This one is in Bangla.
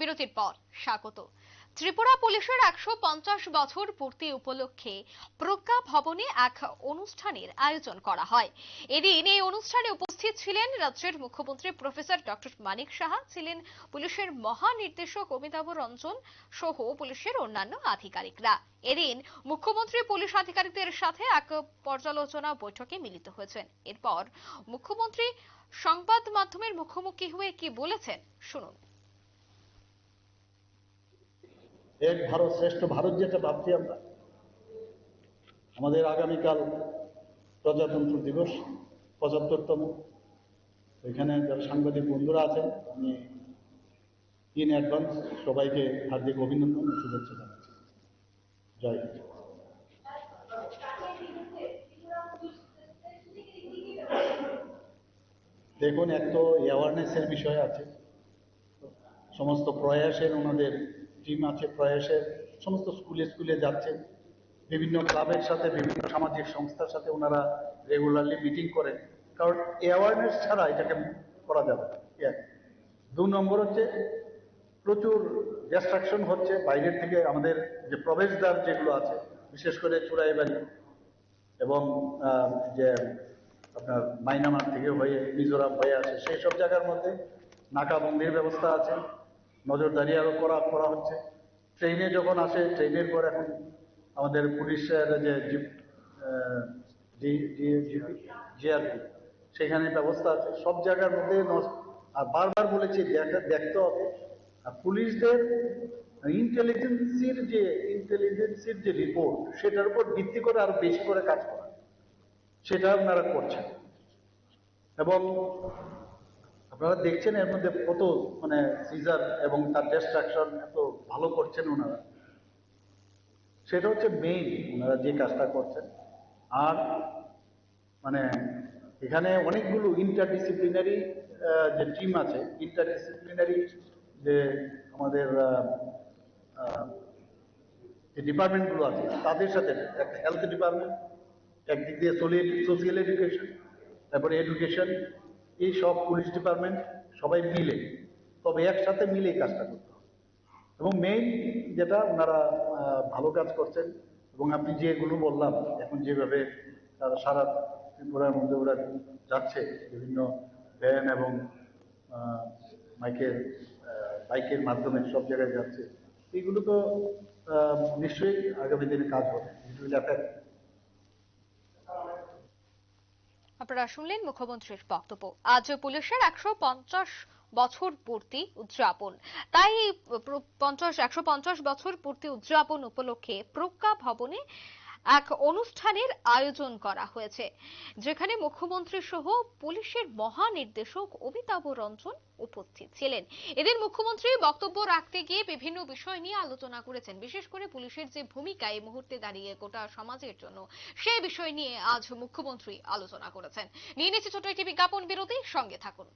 বিরতির পর স্বাগত। ত্রিপুরা পুলিশের একশো পঞ্চাশ বছর পূর্তি উপলক্ষে প্রজ্ঞা ভবনে এক অনুষ্ঠানের আয়োজন করা হয়। এদিন এই অনুষ্ঠানে উপস্থিত ছিলেন রাজ্যের মুখ্যমন্ত্রী প্রফেসর ডক্টর মানিক সাহা, ছিলেন পুলিশের মহানির্দেশক অমিতাভ রঞ্জন সহ পুলিশের অন্যান্য আধিকারিকরা। এদিন মুখ্যমন্ত্রী পুলিশ আধিকারিকদের সাথে এক পর্যালোচনা বৈঠকে মিলিত হয়েছেন। এরপর মুখ্যমন্ত্রী সংবাদ মাধ্যমের মুখোমুখি হয়ে কি বলেছেন, শুনুন। এক ভারত শ্রেষ্ঠ ভারত যেটা ভাবছি আমরা। আমাদের আগামীকাল প্রজাতন্ত্র দিবস, পঁচাত্তরতম। এখানে যারা সাংবাদিক বন্ধুরা আছেন, আমি ইন অ্যাডভান্স সবাইকে হার্দিক অভিনন্দন ও শুভেচ্ছা জানাচ্ছি। জয় দেখুন, এক তো অ্যাওয়ারনেসের বিষয় আছে। সমস্ত প্রয়াসের ওনাদের টিম আছে প্রয়াসের সমস্ত স্কুলে স্কুলে যাচ্ছেন। বিভিন্ন ক্লাবের সাথে, বিভিন্ন সামাজিক সংস্থার সাথে ওনারা রেগুলারলি মিটিং করেন। কারণ অ্যাওয়ারনেস ছাড়া এটাকে করা যাবে এক দু নম্বর হচ্ছে, প্রচুর ডিস্ট্রাকশন হচ্ছে। বাইরের থেকে আমাদের যে প্রবেশদ্বার যেগুলো আছে, বিশেষ করে চুড়াইবাড়ি এবং যে আপনার মাইনামার থেকে হয়ে, মিজোরাম হয়ে আছে সেই সব জায়গার মধ্যে নাকাবন্দির ব্যবস্থা আছে। নজরদারি আরও করা করা হচ্ছে। ট্রেনে যখন আসে, ট্রেনের পর এখন আমাদের পুলিশের যে জিআরপি, সেখানে ব্যবস্থা আছে। সব জায়গার মধ্যে আর বারবার বলেছি, দেখা- দেখতে হবে। আর পুলিশদের ইন্টেলিজেন্সির যে ইন্টেলিজেন্সির যে রিপোর্ট সেটার উপর ভিত্তি করে আরও বেশি করে কাজ করা। সেটা আপনারা করছেন। এবং আপনারা দেখছেন এর মধ্যে কত মানে সিজার এবং তার ডেস্ট্রাকশন এত ভালো করছেন ওনারা। সেটা হচ্ছে মেইন ওনারা যে কাজটা করছেন। আর মানে এখানে অনেকগুলো ইন্টারডিসিপ্লিনারি যে টিম আছে ইন্টারডিসিপ্লিনারি যে আমাদের যে ডিপার্টমেন্টগুলো আছে, তাদের সাথে একটা হেলথ ডিপার্টমেন্ট একদিক দিয়ে সোশিয়াল এডুকেশন তারপরে এডুকেশন এই সব পুলিশ ডিপার্টমেন্ট সবাই মিলে, তবে একসাথে মিলেই কাজটা করতে হবে। এবং মেইন যেটা ওনারা ভালো কাজ করছেন, এবং আপনি যেগুলো বললাম, এখন যেভাবে তারা সারা ত্রিপুরার মধ্যে ওরা যাচ্ছে, বিভিন্ন ভ্যান এবং মাইকের বাইকের মাধ্যমে সব জায়গায় যাচ্ছে, এগুলো তো নিশ্চয়ই আগামী দিনে কাজ হবে। ইট উইল অ্যাফেক্ট আপনারা শুনলেন মুখ্যমন্ত্রীর বক্তব্য। আজ পুলিশের একশো পঞ্চাশ বছর পূর্তি উদযাপন। তাই পঞ্চাশ, একশো বছর পূর্তি উদযাপন উপলক্ষে প্রজ্ঞা ভবনে এক অনুষ্ঠানের আয়োজন করা হয়েছে, যেখানে মুখ্যমন্ত্রী সহ পুলিশের মহানির্দেশক অমিতাভ রঞ্জন উপস্থিত ছিলেন। এদিন মুখ্যমন্ত্রী বক্তব্য রাখতে গিয়ে বিভিন্ন বিষয় নিয়ে আলোচনা করেছেন, বিশেষ করে পুলিশের যে ভূমিকা এই মুহূর্তে দাঁড়িয়ে গোটা সমাজের জন্য, সেই বিষয় নিয়ে আজ মুখ্যমন্ত্রী আলোচনা করেছেন। নিয়ে নিচ্ছে ছোট একটি বিজ্ঞাপন বিরতি, সঙ্গে থাকুন।